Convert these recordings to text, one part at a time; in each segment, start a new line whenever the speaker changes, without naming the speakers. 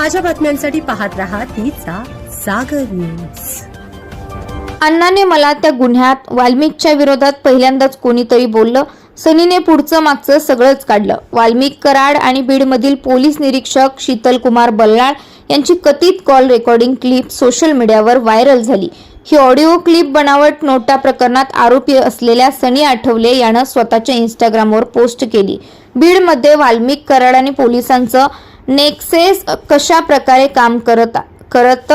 ताज्या बातम्यांसाठी पाहत राहा तिचा सागर न्यूज.
अण्णाने मला त्या गुन्ह्यात वाल्मिकच्या विरोधात पहिल्यांदाच कोणीतरी बोललं. सनीने पुढचं मागचं सगळंच काढलं. वाल्मिक कराड आणि बीडमधील पोलीस निरीक्षक शीतल कुमार बल्लाळ यांची कथित कॉल रेकॉर्डिंग क्लिप सोशल मीडियावर व्हायरल झाली. ही ऑडिओ क्लिप बनावट नोटा प्रकरणात आरोपी असलेल्या सनी आठवले यानं स्वतःच्या इंस्टाग्रामवर पोस्ट केली. बीडमध्ये वाल्मिक कराड आणि पोलिसांचं नेक्सेस कशा प्रकारे काम करत करत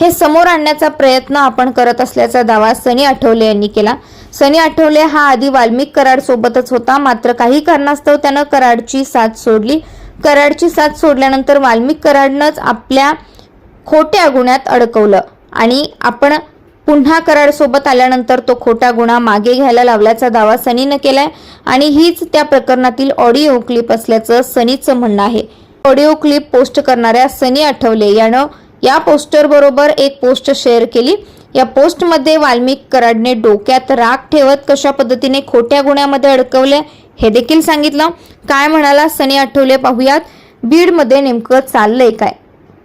हे समोर आणण्याचा प्रयत्न आपण करत असल्याचा दावा सनी आठवले यांनी केला. सनी आठवले हा आधी वाल्मिक कराड सोबतच होता. मात्र काही कारणास्तव त्यानं कराडची साथ सोडली. कराडची साथ सोडल्यानंतर वाल्मिक कराडनंच आपल्या खोट्या गुन्ह्यात अडकवलं. आणि आपण पुन्हा कराड सोबत आल्यानंतर तो खोटा गुन्हा मागे घ्यायला लावल्याचा दावा सनीनं केलाय. आणि हीच त्या प्रकरणातील ऑडिओ क्लिप असल्याचं सनीचं म्हणणं आहे. ऑडिओ क्लिप पोस्ट करणाऱ्या सनी आठवले यानं या पोस्टर बरोबर एक पोस्ट शेअर केली. या पोस्टमध्ये वाल्मिक कराडने डोक्यात राग ठेवत कशा पद्धतीने खोट्या गुन्ह्यामध्ये अडकवले हे देखील सांगितलं. काय म्हणाला सनी आठवले पाहूयात. बीडमध्ये नेमकं चाललंय काय?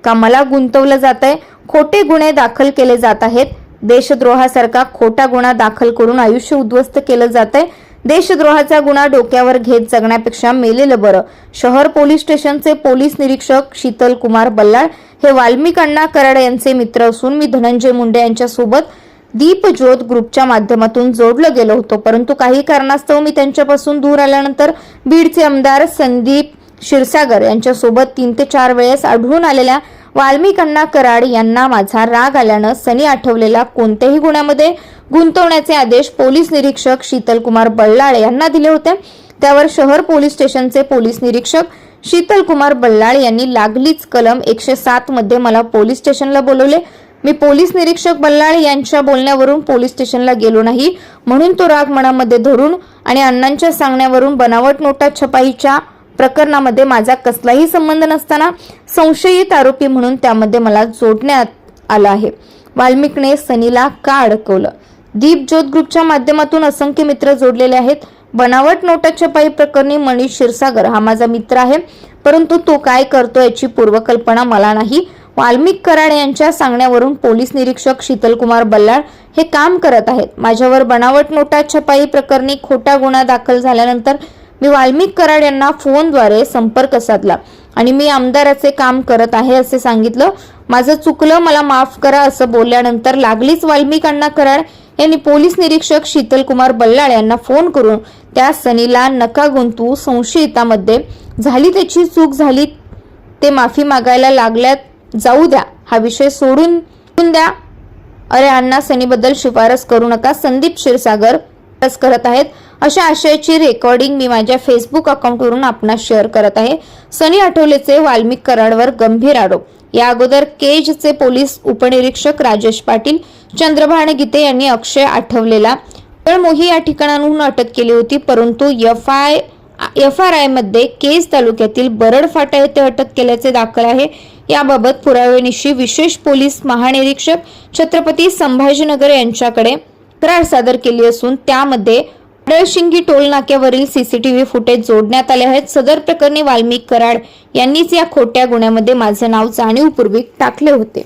का मला गुंतवलं जात आहे खोटे गुन्हे दाखल केले जात आहेत. देशद्रोहासारखा खोटा गुन्हा दाखल करून आयुष्य उद्ध्वस्त केलं जात आहे देशद्रोहाचा गुन्हा डोक्यावर घेत जगण्यापेक्षा मेलेलं बरं. शहर पोलीस स्टेशनचे पोलीस निरीक्षक शीतल कुमार बल्लाळ हे वाल्मिक अण्णा कराड यांचे मित्र असून मी धनंजय मुंडे यांच्यासोबत दीपज्योत ग्रुपच्या माध्यमातून जोडलं गेलो होतो. परंतु काही कारणास्तव मी त्यांच्यापासून दूर आल्यानंतर बीडचे आमदार संदीप क्षीरसागर यांच्यासोबत तीन ते चार वेळेस आढळून आलेल्या वाल्मिकांना कराड यांना माझा राग आल्यानं सनी आठवलेला कोणत्याही गुन्ह्यामध्ये गुंतवण्याचे आदेश पोलीस निरीक्षक शीतल कुमार बल्लाळे यांना दिले होते. त्यावर शहर पोलीस स्टेशनचे पोलीस निरीक्षक शीतल कुमार बल्लाळ यांनी लागलीच कलम एकशे सात मध्ये मला पोलीस स्टेशनला बोलवले. मी पोलीस निरीक्षक बल्लाळ यांच्या बोलण्यावरून पोलीस स्टेशनला गेलो नाही. म्हणून तो राग मनामध्ये धरून आणि अण्णांच्या सांगण्यावरून बनावट नोटा छपाईच्या प्रकरणामध्ये माझा कसलाही संबंध नसताना संशयित आरोपी म्हणून त्यामध्ये मला जोडण्यात आलं आहे. वाल्मिकने सनीला का अडकवलं? दीप ज्योत ग्रुपच्या माध्यमातून असंख्य मित्र जोडलेले आहेत. बनावट नोटा छपाई प्रकरणी मनीष क्षीरसागर हा माझा मित्र आहे. परंतु तो काय करतो याची पूर्वकल्पना मला नाही. वाल्मिक कराड यांच्या सांगण्यावरून पोलीस निरीक्षक शीतल कुमार बल्लाळ हे काम करत आहेत. माझ्यावर बनावट नोटा छपाई प्रकरणी खोटा गुन्हा दाखल झाल्यानंतर मी वाल्मिक कराड यांना फोनद्वारे संपर्क साधला आणि मी आमदाराचे काम करत आहे असे सांगितलं. माझं चुकलं मला माफ करा असं बोलल्यानंतर लागलीच वाल्मिक अण्णा कराड यांनी पोलीस निरीक्षक शीतल कुमार बल्लाळ यांना फोन करून त्या सनीला नका गुंतू संशयितामध्ये. झाली त्याची चूक झाली ते माफी मागायला लागल्यात जाऊ द्या हा विषय सोडून द्या. अरे अण्णा सनीबद्दल शिफारस करू नका संदीप क्षीरसागर करत आहेत. अशा आशयाची रेकॉर्डिंग मी माझ्या फेसबुक अकाउंटवरून आपणास शेअर करत आहे. सनी आठवलेचे वाल्मिक कराडवर गंभीर आरोप. या अगोदर केजचे पोलीस उपनिरीक्षक राजेश पाटील चंद्रभान गीते यांनी अक्षय आठवलेला. मोही या ठिकाणाहून अटक केली होती परंतु एफ आय एफ आर आयमध्ये केज तालुक्यातील बरड फाटा येथे अटक केल्याचे दाखल आहे. याबाबत पुराव्यानिशी विशेष पोलीस महानिरीक्षक छत्रपती संभाजीनगर यांच्याकडे तक्रार सादर केली असून त्यामध्ये अडळशिंगी टोल नाक्यावरील सीसीटीव्ही फुटेज जोडण्यात आले आहेत. सदर प्रकरणी वाल्मिक कराड यांनीच या खोट्या गुन्ह्यामध्ये माझे नाव जाणीवपूर्वक टाकले होते.